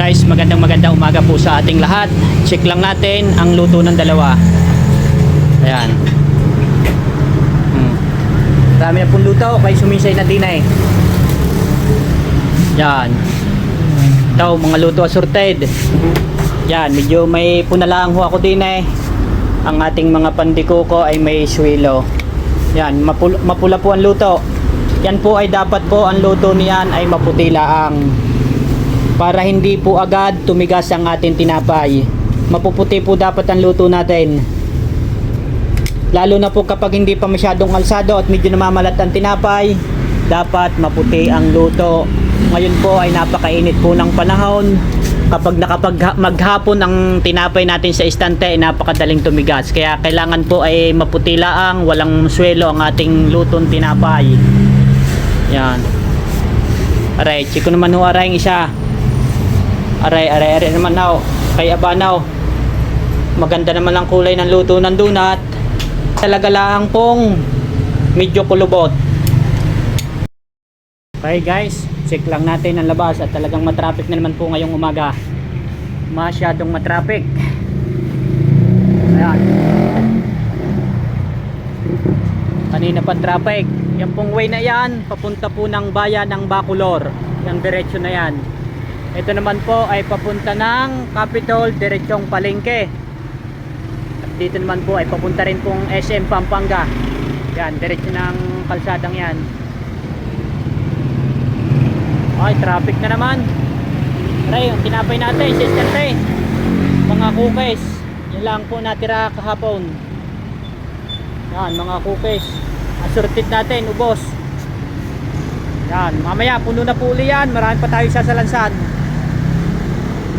Guys, magandang magandang umaga po sa ating lahat. Check lang natin ang luto ng dalawa. Ayan. Hmm. Dami na pong luto, kay sumisay na din eh. Yan. Ito, mga luto assorted. Yan, medyo may punalaan ho ako din eh. Ang ating mga pandikuko ay may swilo. Yan, mapula, mapula po ang luto. Yan po ay dapat po ang luto niyan ay maputi laang para hindi po agad tumigas ang ating tinapay. Mapuputi po dapat ang luto natin. Lalo na po kapag hindi pa masyadong alsado at medyo namamalat ang tinapay, dapat maputi ang luto. Ngayon po ay napakainit po ng panahon. Kapag nakapag maghapon ang tinapay natin sa istante, ay napakadaling tumigas. Kaya kailangan po ay maputi laang, walang swelo ang ating lutong tinapay. Yan. Aray, chiko naman ho aray isa. Aray, aray, aray naman now. Kay Abanaw. Maganda naman ang kulay ng luto ng donut. Talaga lang pong medyo kulubot. Okay guys, check lang natin ang labas at talagang matraffic na naman po ngayong umaga. Masyadong matraffic. Ayan. Kanina pa traffic. Yan pong way na yan, papunta po ng bayan ng Bacolor. Yung diretsyo na yan. Ito naman po ay papunta ng Capitol, diretsyong Palengke. At dito naman po ay papunta rin pong SM Pampanga. Yan, diretsyo ng kalsadang yan. Ay, traffic na naman. Aray, yung tinapay natin, sistente. Mga cookies. Yan lang po natira kahapon. Yan, mga cookies. Assorted natin, ubos. Yan, mamaya puno na po uli yan. Marami pa tayo sasalansan.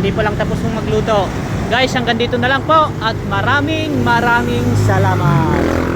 Hindi pa lang tapos ng magluto. Guys, hanggang dito na lang po at maraming maraming salamat.